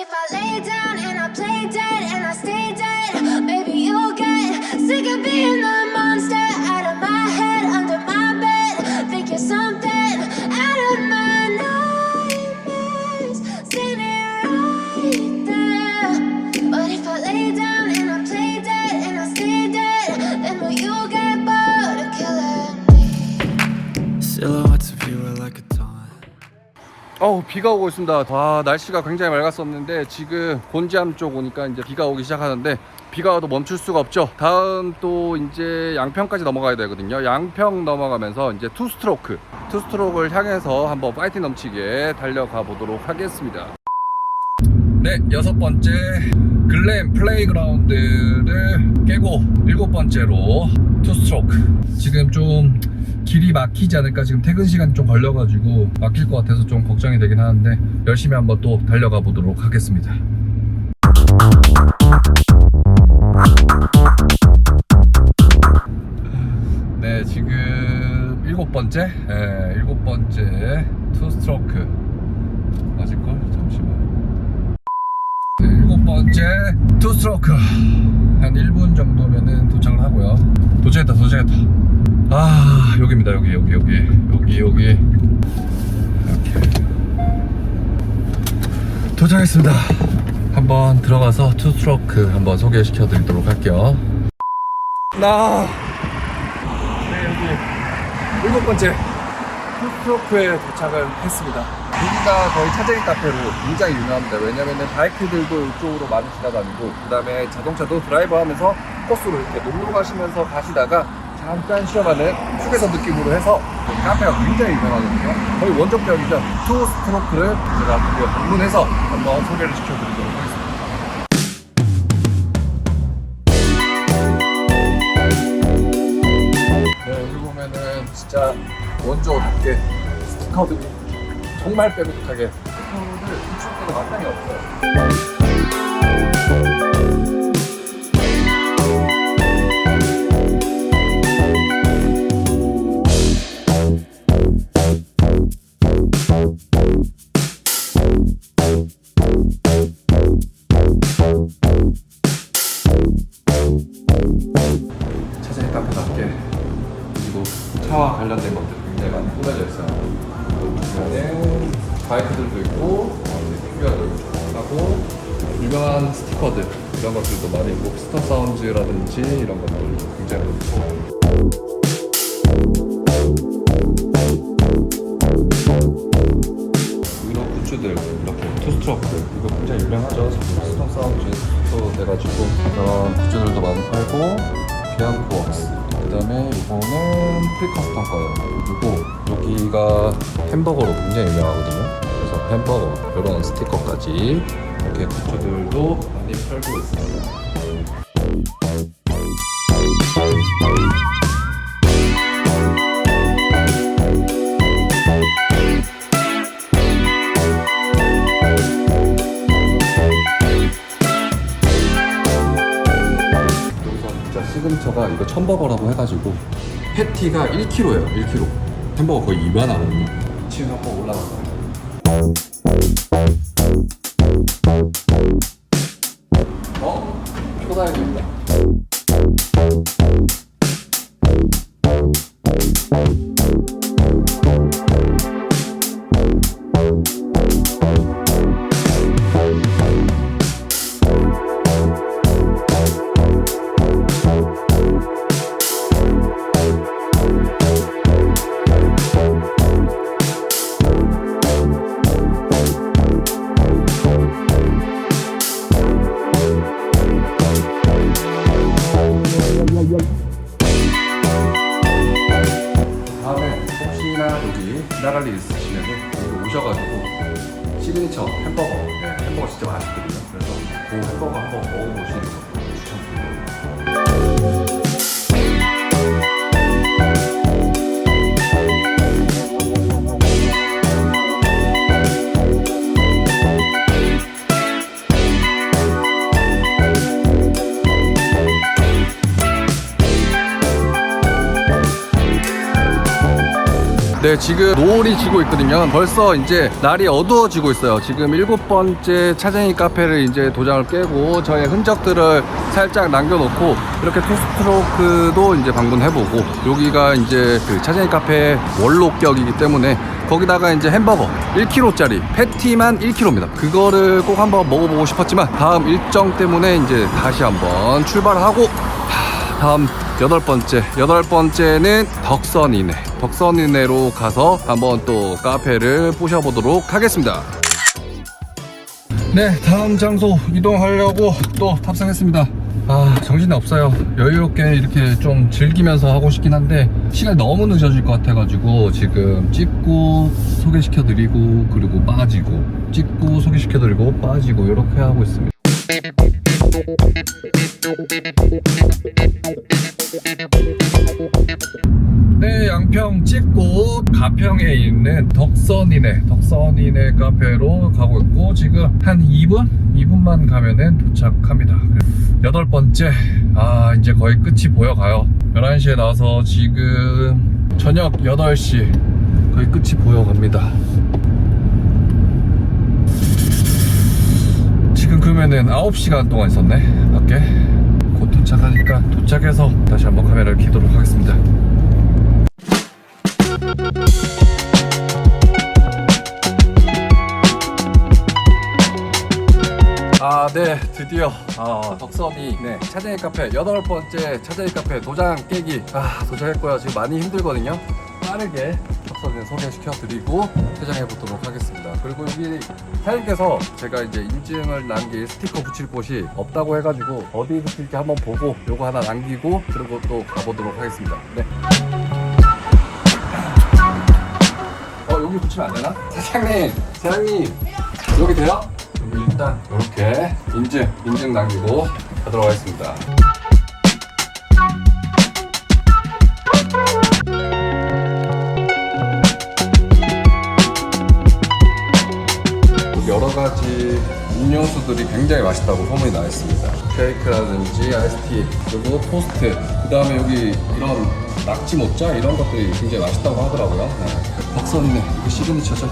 if I lay down and I play dead 어우 비가 오고 있습니다. 아 날씨가 굉장히 맑았었는데 지금 곤지암 쪽 오니까 이제 비가 오기 시작하는데 비가 와도 멈출 수가 없죠. 다음 또 이제 양평까지 넘어가야 되거든요. 양평 넘어가면서 이제 투 스트로크, 투 스트로크를 향해서 한번 파이팅 넘치게 달려가 보도록 하겠습니다. 네, 여섯 번째 글램 플레이그라운드를 깨고 일곱 번째로 투 스트로크. 지금 좀 길이 막히지 않을까 지금 퇴근 시간 좀 걸려가지고 막힐 것 같아서 좀 걱정이 되긴 하는데 열심히 한번 또 달려가 보도록 하겠습니다. 네, 지금 일곱 번째, 예, 일곱 번째 투 스트로크 맞을걸? 잠시만. 번째 투 스트로크 한 1분 정도면은 도착을 하고요. 도착했다, 도착했다. 아, 여기입니다, 여기, 여기, 여기, 여기, 여기. 이렇게 도착했습니다. 한번 들어가서 투 스트로크 한번 소개시켜 드리도록 할게요. 나 네, 여기 일곱 번째 풀스트로크에 도착을 했습니다. 여기가 거의 차쟁이 카페로 굉장히 유명합니다. 왜냐면은 바이크들도 이쪽으로 많이 지나다니고, 그 다음에 자동차도 드라이브 하면서 코스로 이렇게 놀러 가시면서 가시다가 잠깐 쉬어가는 휴게소 느낌으로 해서 그 카페가 굉장히 유명하거든요. 거의 원정병이죠. 투 스트로크를 제가 드디어 방문해서 한번 소개를 시켜드리도록 하겠습니다. 네, 여기 보면은 진짜 원조답게 스티커들이 정말 빼곡하게 스티커를 붙일 때가 마땅히 없어요. 차장의 카페답게 그리고 차와 관련된 것들이 굉장히 많이 꾸며져 있어요. 보면은 바이크들도 있고 피규어도 하고 유명한 스티커들 이런 것들도 많이 있고 스타 사운즈라든지 이런 것들 굉장히 많고. 위로 굿즈들 이렇게 투스트로크 이거 굉장히 유명하죠. 스타 사운즈 또 돼가지고 그런 굿즈들도 많이 팔고 비앙코 웍스 그 다음에 이거는 프리커스텀 거예요. 그리고 여기가 햄버거로 굉장히 유명하거든요. 그래서 햄버거 이런 스티커까지 이렇게 굿즈들도 많이 팔고 있습니다 첨버거라고 해가지고. 패티가 1kg예요 1kg 햄버거 거의 2만 하거든요. 지금 한번 올라가요 네, 지금 노을이 지고 있거든요. 벌써 이제 날이 어두워지고 있어요. 지금 일곱 번째 차쟁이 카페를 이제 도장을 깨고 저의 흔적들을 살짝 남겨놓고 이렇게 투스트로크도 이제 방문해보고 여기가 이제 그 차쟁이 카페 원로격이기 때문에 거기다가 이제 햄버거 1kg짜리 패티만 1kg입니다. 그거를 꼭 한번 먹어보고 싶었지만 다음 일정 때문에 이제 다시 한번 출발을 하고 하, 다음 여덟 번째 여덟 번째는 덕선이네 덕선이네로 가서 한번 또 카페를 부셔보도록 하겠습니다. 네, 다음 장소 이동하려고 또 탑승했습니다. 아, 정신이 없어요. 여유롭게 이렇게 좀 즐기면서 하고 싶긴 한데, 시간이 너무 늦어질 것 같아가지고, 지금 찍고, 소개시켜드리고, 그리고 빠지고, 찍고, 소개시켜드리고, 빠지고, 이렇게 하고 있습니다. 네, 양평 찍고 가평에 있는 덕선이네, 덕선이네 카페로 가고 있고 지금 한 2분? 2분만 가면은 도착합니다. 여덟 번째, 아 이제 거의 끝이 보여가요. 11시에 나와서 지금 저녁 8시 거의 끝이 보여갑니다. 지금 그러면은 9시간 동안 있었네, 밖에. 곧 도착하니까 도착해서 다시 한번 카메라를 켜도록 하겠습니다. 아, 네, 드디어 어, 덕선이 네, 차쟁이 카페 여덟 번째 차쟁이 카페 도장 깨기 아 도착했고요. 지금 많이 힘들거든요. 빠르게 덕선이 소개시켜 드리고 퇴장해 보도록 하겠습니다. 그리고 여기 사장님께서 제가 이제 인증을 남길 스티커 붙일 곳이 없다고 해가지고 어디 붙일지 한번 보고 요거 하나 남기고 그리고 또 가보도록 하겠습니다. 네. 어 여기 붙이면 안 되나? 사장님, 사장님 여기 돼요? 여기 일단 이렇게 인증, 인증 남기고 가도록 하겠습니다. 여러 가지 음료수들이 굉장히 맛있다고 소문이 나 있습니다. 쉐이크라든지 아이스티, 그리고 토스트, 그 다음에 여기 이런 낙지 모짜 이런 것들이 굉장히 맛있다고 하더라고요. 네. 덕선이네, 이거 시그니처죠.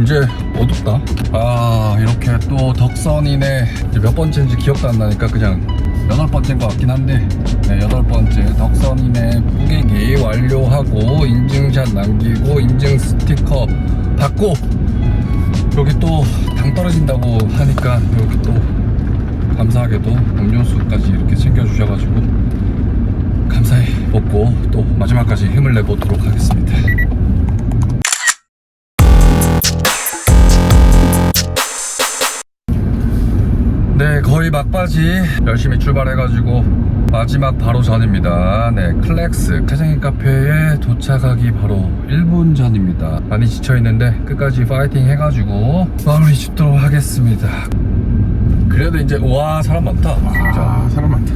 이제 어둡다. 아 이렇게 또 덕선이네 몇 번째인지 기억도 안 나니까 그냥 여덟 번째인 것 같긴 한데 네, 여덟 번째 덕선이네 뿌개기 완료하고 인증샷 남기고 인증 스티커 받고 여기 또 당 떨어진다고 하니까 여기 또 감사하게도 음료수까지 이렇게 챙겨주셔가지고 감사히 먹고 또 마지막까지 힘을 내보도록 하겠습니다. 거의 막바지 열심히 출발해가지고 마지막 바로 전입니다. 네, 클렉스 태생인 카페에 도착하기 바로 1분 전입니다. 많이 지쳐있는데 끝까지 파이팅 해가지고 마무리 짓도록 하겠습니다. 그래도 이제 와 사람 많다 진짜 사람 많다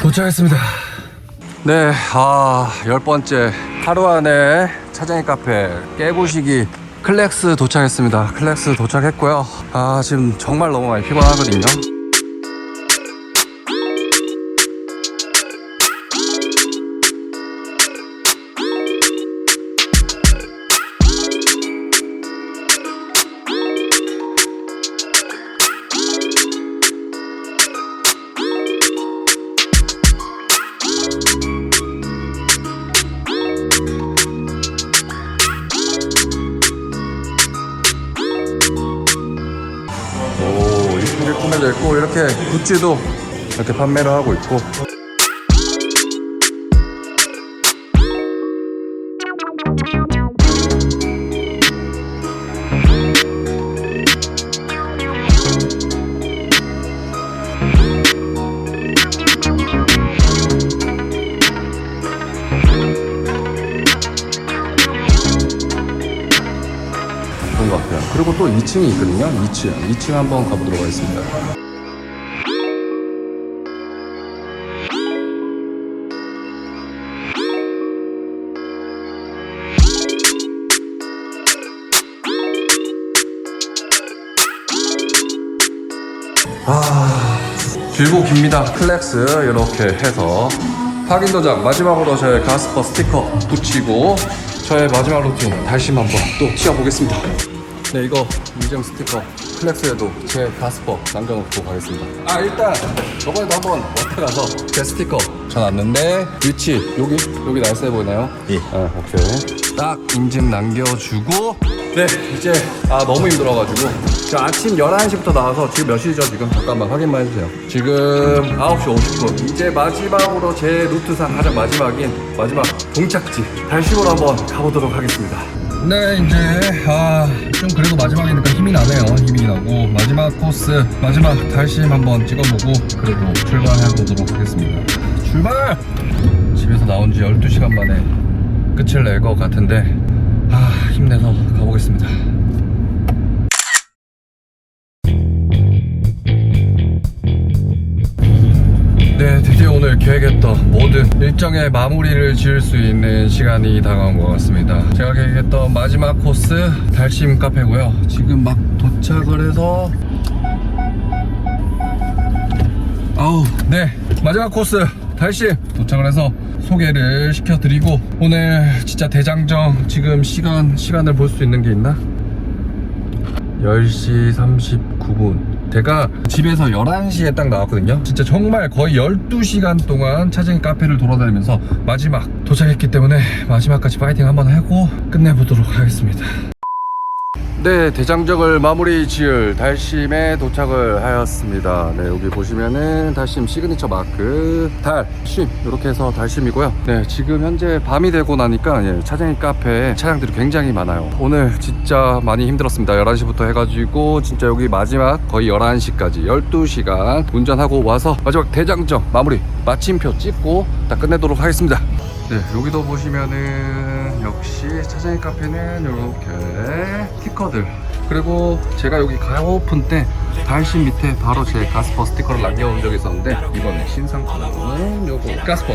도착했습니다 네, 아, 열 번째 하루 안에 차장이 카페 깨부시기 클렉스 도착했습니다. 클렉스 도착했고요. 아, 지금 정말 너무 많이 피곤하거든요. 꾸며져 있고, 이렇게 굿즈도 이렇게 판매를 하고 있고. 2층이 있거든요. 2층. 2층 한번 가보도록 하겠습니다. 길고 깁니다. 클렉스 이렇게 해서 확인 도장 마지막으로 저의 가스퍼 스티커 붙이고 저의 마지막 루틴 다시 한번 또 튀어보겠습니다. 네 이거 인증 스티커 플렉스에도 제 가스퍼 남겨놓고 가겠습니다. 아 일단 저번에도 한번 워터 가서 제 스티커 전놨는데 위치 여기 여기 날쌔 보이나요? 예. 아 오케이. 딱 인증 남겨주고 네 이제 아 너무 힘들어가지고. 저 아침 11시부터 나와서 지금 몇 시죠 지금? 잠깐만 확인만 해주세요. 지금 9시 50분. 이제 마지막으로 제 루트상 가장 마지막인 마지막 동착지. 달심으로 한번 가보도록 하겠습니다. 네 이제 아 좀 그래도 마지막이니까 힘이 나네요. 힘이 나고. 마지막 코스 마지막 달심 한번 찍어보고 그리고 출발해 보도록 하겠습니다. 출발! 집에서 나온 지 12시간 만에 끝을 낼 것 같은데 아 힘내서 가보겠습니다 계획했던 모든 일정의 마무리를 지을 수 있는 시간이 다가온 것 같습니다. 제가 계획했던 마지막 코스 달심 카페고요. 지금 막 도착을 해서 아우, 네, 마지막 코스 달심 도착을 해서 소개를 시켜드리고 오늘 진짜 대장정 지금 시간 시간을 볼 수 있는 게 있나? 10시 39분. 제가 집에서 11시에 딱 나왔거든요. 진짜 정말 거의 12시간 동안 차쟁이 카페를 돌아다니면서 마지막 도착했기 때문에 마지막까지 파이팅 한번 하고 끝내보도록 하겠습니다. 네, 대장정을 마무리 지을 달심에 도착을 하였습니다. 네, 여기 보시면은 달심 시그니처 마크 달심 이렇게 해서 달심이고요. 네, 지금 현재 밤이 되고 나니까 예, 차쟁이 카페에 차량들이 굉장히 많아요. 오늘 진짜 많이 힘들었습니다. 11시부터 해가지고 진짜 여기 마지막 거의 11시까지 12시간 운전하고 와서 마지막 대장정 마무리 마침표 찍고 다 끝내도록 하겠습니다. 네, 여기도 보시면은 역시 차장의 카페는 이렇게 스티커들. 그리고 제가 여기 가오픈 때 달심 밑에 바로 제 가스퍼 스티커를 남겨온 적이 있었는데 이번에 신상품은 요거. 가스퍼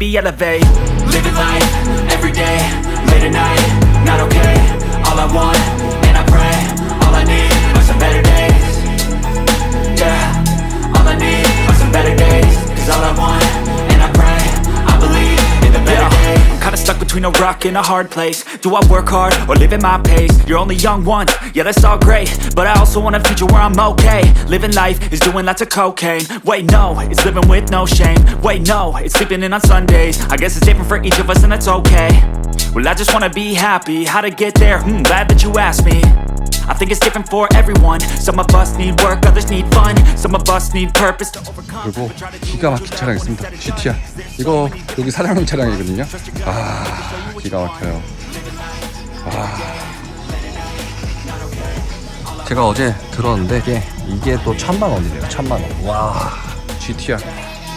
elevate. Living life, stuck between a rock and a hard place Do I work hard or live at my pace? You're only young once, yeah that's all great But I also want a future where I'm okay Living life is doing lots of cocaine Wait no, it's living with no shame Wait no, it's sleeping in on Sundays I guess it's different for each of us and that's okay Well I just wanna be happy, how to get there? Hmm, glad that you asked me I think it's different for everyone Some of us need work, others need fun Some of us need purpose to overcome 그리고 기가 막힌 차량 있습니다. GTR. 이거 여기 사장님 차량이거든요. 아, 기가 막혀요. 아. 제가 어제 들었는데 이게, 이게 또 천만 원이래요. 천만 원. 와, GTR.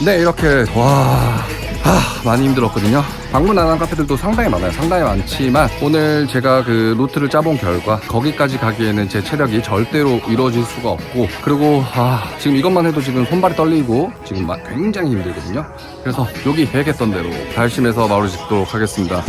네, 이렇게 와. 아, 많이 힘들었거든요. 방문 안 한 카페들도 상당히 많아요. 상당히 많지만 오늘 제가 그 루트를 짜본 결과 거기까지 가기에는 제 체력이 절대로 이루어질 수가 없고 그리고 아, 지금 이것만 해도 지금 손발이 떨리고 지금 막 굉장히 힘들거든요. 그래서 여기 계획했던 대로 달심에서 마무리 짓도록 하겠습니다.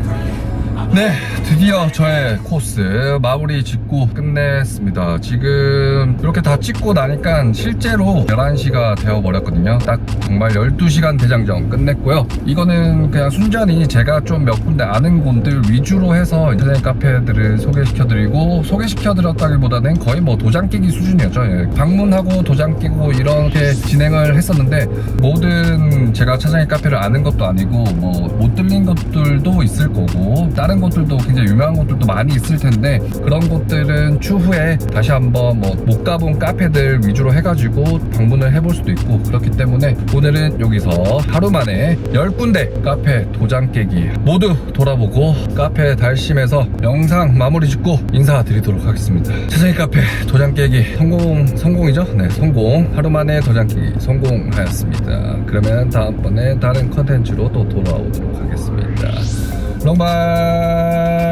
네, 드디어 저의 코스 마무리 짓고 끝냈습니다. 지금 이렇게 다 찍고 나니까 실제로 11시가 되어버렸거든요. 딱 정말 12시간 대장정 끝냈고요. 이거는 그냥 순전히 제가 좀 몇 군데 아는 곳들 위주로 해서 인터넷 카페들을 소개시켜드리고 소개시켜드렸다기보다는 거의 뭐 도장 끼기 수준이었죠. 예. 방문하고 도장 끼고 이렇게 진행을 했었는데 모든 제가 찾아낸 카페를 아는 것도 아니고 뭐 못 들린 것들도 있을 거고 다른 다른 곳들도 굉장히 유명한 곳들도 많이 있을 텐데 그런 곳들은 추후에 다시 한번 뭐 못 가본 카페들 위주로 해가지고 방문을 해볼 수도 있고 그렇기 때문에 오늘은 여기서 하루 만에 10군데 카페 도장 깨기 모두 돌아보고 카페 달심에서 영상 마무리 짓고 인사드리도록 하겠습니다. 최선희 카페 도장 깨기 성공 성공이죠? 네 성공 하루 만에 도장 깨기 성공하였습니다. 그러면 다음번에 다른 컨텐츠로 또 돌아오도록 하겠습니다. 롱발